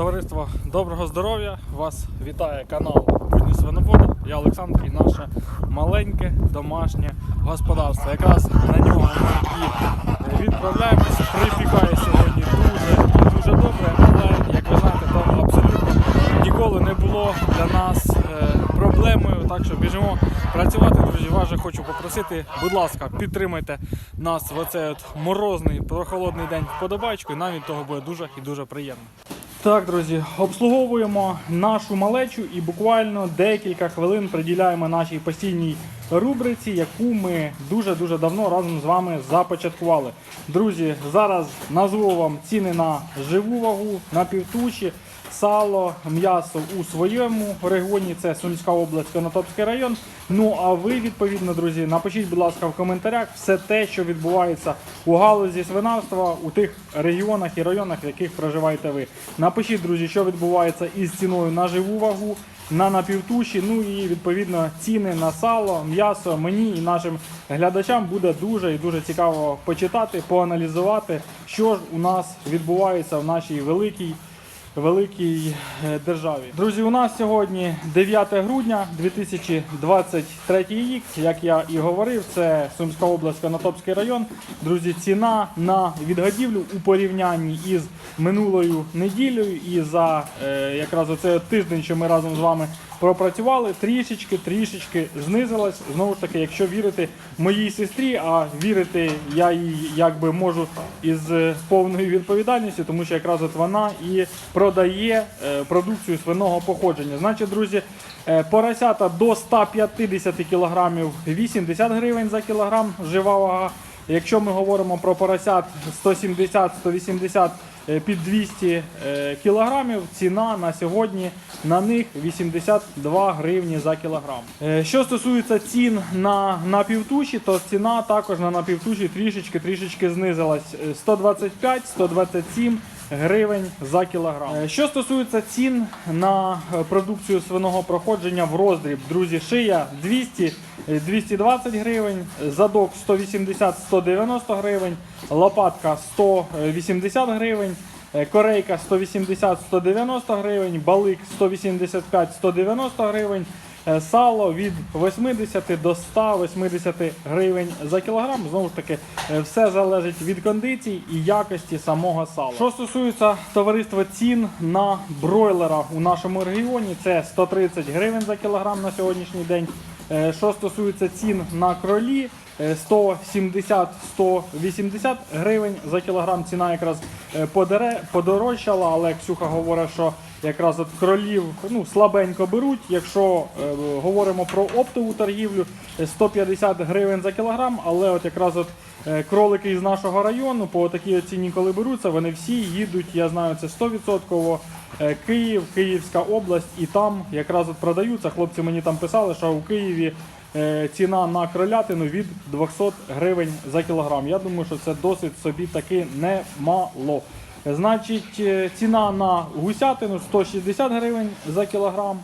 Товариство доброго здоров'я! Вас вітає канал Будні Свиновода. Я Олександр і наше маленьке домашнє господарство. Якраз на нього ми і відправляємося. Припікає сьогодні дуже дуже добре, але як ви знаєте, то абсолютно ніколи не було для нас е, проблемою. Так що біжимо працювати, друзі. Вас же хочу попросити, будь ласка, підтримайте нас в оцей от морозний, прохолодний день вподобайку, і нам від того буде дуже і дуже приємно. Так, друзі, обслуговуємо нашу малечу і буквально декілька хвилин приділяємо нашій постійній рубриці, яку ми дуже-дуже давно разом з вами започаткували. Друзі, зараз назву вам ціни на живу вагу, на півтуші, сало, м'ясо у своєму регіоні, це Сумська область, Конотопський район. Ну а ви, відповідно, друзі, напишіть, будь ласка, в коментарях все те, що відбувається у галузі свинарства у тих регіонах і районах, в яких проживаєте ви. Напишіть, друзі, що відбувається із ціною на живу вагу, на напівтуші, ну і відповідно ціни на сало, м'ясо. Мені і нашим глядачам буде дуже і дуже цікаво почитати, поаналізувати, що ж у нас відбувається в нашій великій великій е, державі. Друзі, у нас сьогодні 9 грудня 2023 рік. Як я і говорив, це Сумська область, Конотопський район. Друзі, ціна на відгодівлю у порівнянні із минулою неділею і за е, якраз оцей тиждень, що ми разом з вами пропрацювали, трішечки, трішечки знизилась. Знову ж таки, якщо вірити моїй сестрі, а вірити я їй якби можу із е, повною відповідальністю, тому що якраз от вона і продає е, продукцію свиного походження. Значить, друзі, е, поросята до 150 кг 80 гривень за кілограм жива вага. Якщо ми говоримо про поросят 170-180 е, під 200 е, кілограмів, ціна на сьогодні на них 82 гривні за кілограм. Е, Що стосується цін на напівтуші, то ціна також на напівтуші трішечки трішечки знизилась. Е, 125-127 гривень за кілограм. Е, Що стосується цін на е, продукцію свиного проходження в роздріб, друзі, шия 200 е, 220 гривень, задок 180-190 гривень, лопатка 180 гривень. е, Корейка 180-190 гривень, балик 185-190 гривень, е, сало від 80 до 180 гривень за кілограм. Знову ж таки, е, все залежить від кондицій і якості самого сала. Що стосується товариства цін на бройлера у нашому регіоні, це 130 гривень за кілограм на сьогоднішній день. Е, Що стосується цін на кролі, е, 170-180 гривень за кілограм. Ціна якраз е, подорожчала, але Ксюха говорить, що якраз от кролів ну, слабенько беруть. Якщо е, говоримо про оптову торгівлю, е, 150 гривень за кілограм, але от якраз от е, кролики із нашого району по такій ціні, коли беруться, вони всі їдуть, я знаю, це 100%. Е, Київ, Київська область, і там якраз от продаються. Хлопці мені там писали, що у Києві е, ціна на кролятину від 200 гривень за кілограм. Я думаю, що це досить собі таки немало. Значить, е, ціна на гусятину 160 гривень за кілограм.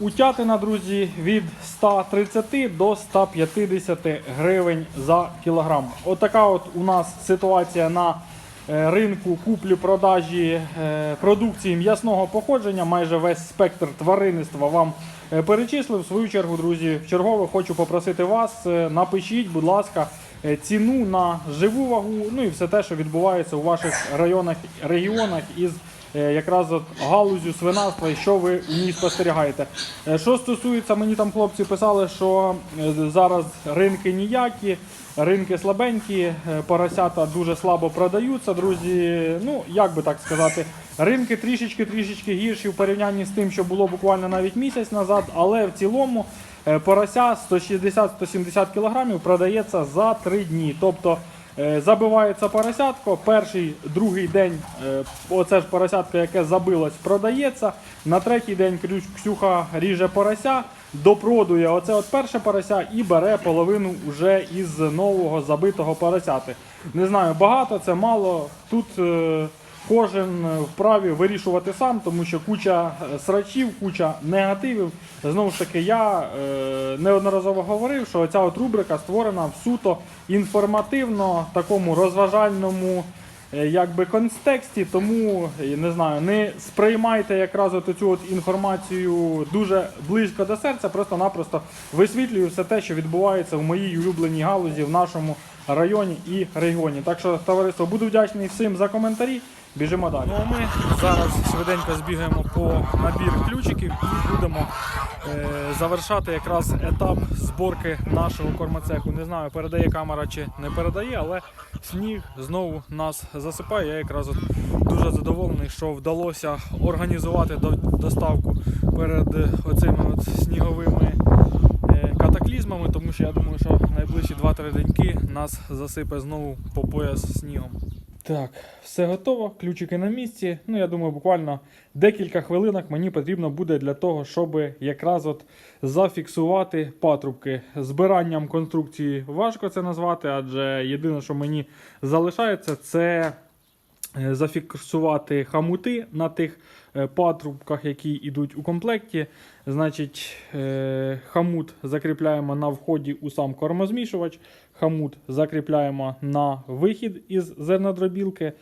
Утятина, друзі, від 130 до 150 гривень за кілограм. Отака от у нас ситуація на е, ринку куплі-продажі е, продукції м'ясного походження. Майже весь спектр тваринництва вам перечислив. В свою чергу, друзі, в чергове хочу попросити вас, напишіть, будь ласка, ціну на живу вагу, ну і все те, що відбувається у ваших районах, регіонах із е, якраз от галузю свинарства і що ви у ній спостерігаєте. Е, Що стосується, мені там хлопці писали, що е, зараз ринки ніякі, ринки слабенькі, е, поросята дуже слабо продаються, друзі. Ну, як би так сказати, ринки трішечки-трішечки гірші в порівнянні з тим, що було буквально навіть місяць назад, але в цілому е, порося 160-170 кг продається за 3 дні. Тобто Е, Забивається поросятко, перший, другий день е, оце ж поросятко, яке забилось, продається. На третій день Ксюха ріже порося, допродує оце от перше порося і бере половину вже із нового забитого поросяти. Не знаю, багато це мало. Тут е, кожен вправі вирішувати сам, тому що куча е, срачів, куча негативів. Знову ж таки, я е, неодноразово говорив, що ця от рубрика створена в суто інформативно, такому розважальному е, якби контексті, тому е, не знаю, не сприймайте якраз от цю от інформацію дуже близько до серця, просто-напросто висвітлюю все те, що відбувається в моїй улюбленій галузі в нашому районі і регіоні. Так що, товариство, буду вдячний всім за коментарі. Біжимо далі. Ну ми зараз швиденько збігаємо по набір ключиків і будемо е, завершати якраз етап зборки нашого кормоцеху. Не знаю, передає камера чи не передає, але сніг знову нас засипає. Я якраз от дуже задоволений, що вдалося організувати доставку перед оцими от сніговими е, катаклізмами, тому що я думаю, що найближчі 2-3 деньки нас засипе знову по пояс снігом. Так, все готово, ключики на місці. Ну, я думаю, буквально декілька хвилинок мені потрібно буде для того, щоб якраз от зафіксувати патрубки. Збиранням конструкції важко це назвати, адже єдине, що мені залишається, це е, зафіксувати хамути на тих патрубках, які йдуть у комплекті. Значить, е, хамут закріпляємо на вході у сам кормозмішувач, хамут закріпляємо на вихід із зернодробілки.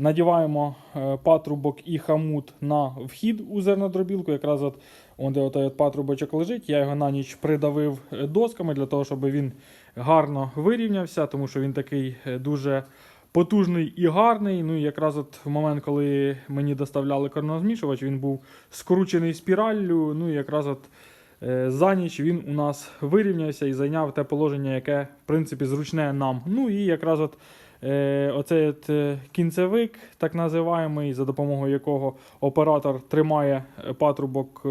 Надіваємо е, патрубок і хамут на вхід у зернодробілку. Якраз от, он, де от патрубочок лежить, я його на ніч придавив е, досками для того, щоб він гарно вирівнявся, тому що він такий е, дуже потужний і гарний. Ну і якраз от в момент, коли мені доставляли кормозмішувач, він був скручений спіраллю. Ну і якраз от е, за ніч він у нас вирівнявся і зайняв те положення, яке в принципі зручне нам. Ну і якраз от е, оцей от, е, кінцевик, так називаємий, за допомогою якого оператор тримає патрубок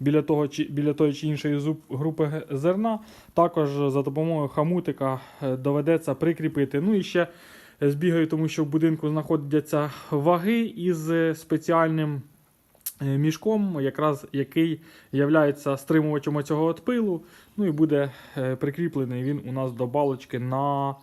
біля, того, чи, біля тої чи іншої групи зерна. Також за допомогою хамутика доведеться прикріпити. Ну і ще збігаю, тому що в будинку знаходяться ваги із спеціальним е, мішком, якраз який є стримувачем цього от пилу. Ну і буде е, прикріплений він у нас до балочки на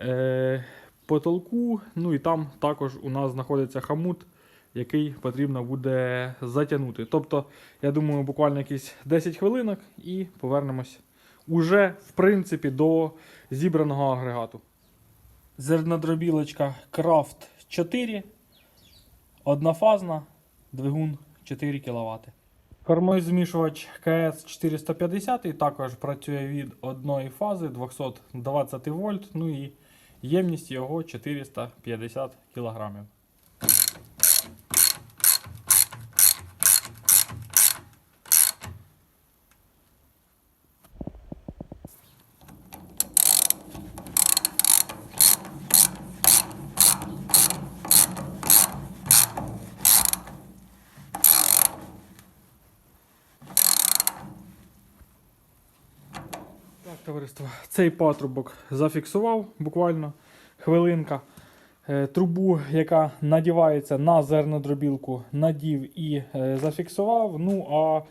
е, потолку. Ну і там також у нас знаходиться хамут, який потрібно буде затягнути. Тобто, я думаю, буквально якісь 10 хвилинок і повернемось уже, в принципі, до зібраного агрегату. Зернодробілочка Крафт 4, однофазна, двигун 4 кВт. Кормовий змішувач КС 450 також працює від одної фази 220 вольт, ну і ємність його 450 кг. Товариство, цей патрубок зафіксував буквально хвилинка. Е, Трубу, яка надівається на зернодробілку, надів і е, зафіксував. Ну а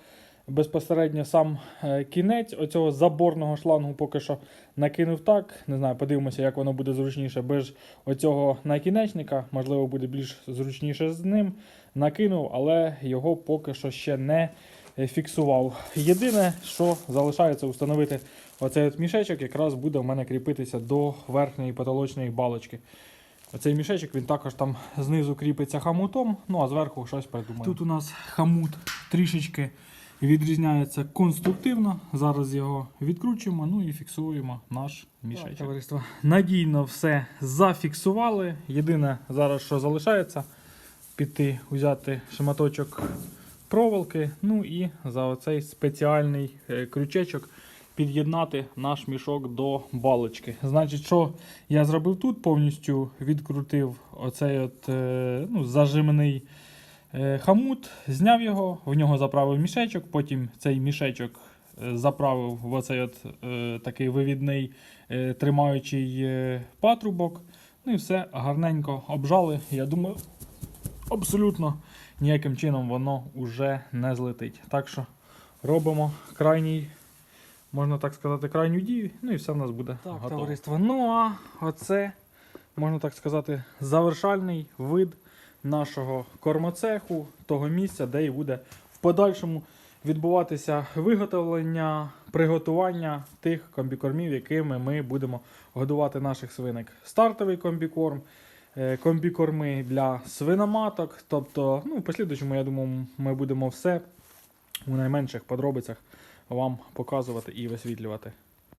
безпосередньо сам е, кінець оцього заборного шлангу поки що накинув так. Не знаю, подивимося, як воно буде зручніше без оцього накінечника. Можливо, буде більш зручніше з ним. Накинув, але його поки що ще не фіксував. Єдине, що залишається встановити оцей от мішечок, якраз буде в мене кріпитися до верхньої потолочної балочки. Оцей мішечок він також там знизу кріпиться хамутом, ну а зверху щось придумаємо. Тут у нас хамут трішечки відрізняється конструктивно. Зараз його відкручуємо, ну і фіксуємо наш мішечок. товариство. Надійно все зафіксували. Єдине зараз, що залишається, піти взяти шматочок проволоки, ну і за оцей спеціальний е, крючечок під'єднати наш мішок до балочки. Значить, що я зробив тут, повністю відкрутив оцей от, е, ну, зажимний е, хамут, зняв його, в нього заправив мішечок, потім цей мішечок заправив в оцей от, такий вивідний тримаючий патрубок. Ну і все гарненько обжали. Я думаю, абсолютно ніяким чином воно вже не злетить. Так що робимо крайній, можна так сказати, крайню дію, ну і все в нас буде Так, готово. товариство. Ну а оце, можна так сказати, завершальний вид нашого кормоцеху, того місця, де і буде в подальшому відбуватися виготовлення, приготування тих комбікормів, якими ми будемо годувати наших свинок. Стартовий комбікорм, комбікорми для свиноматок. Тобто, ну, в послідуючому, я думаю, ми будемо все у найменших подробицях вам показувати і висвітлювати.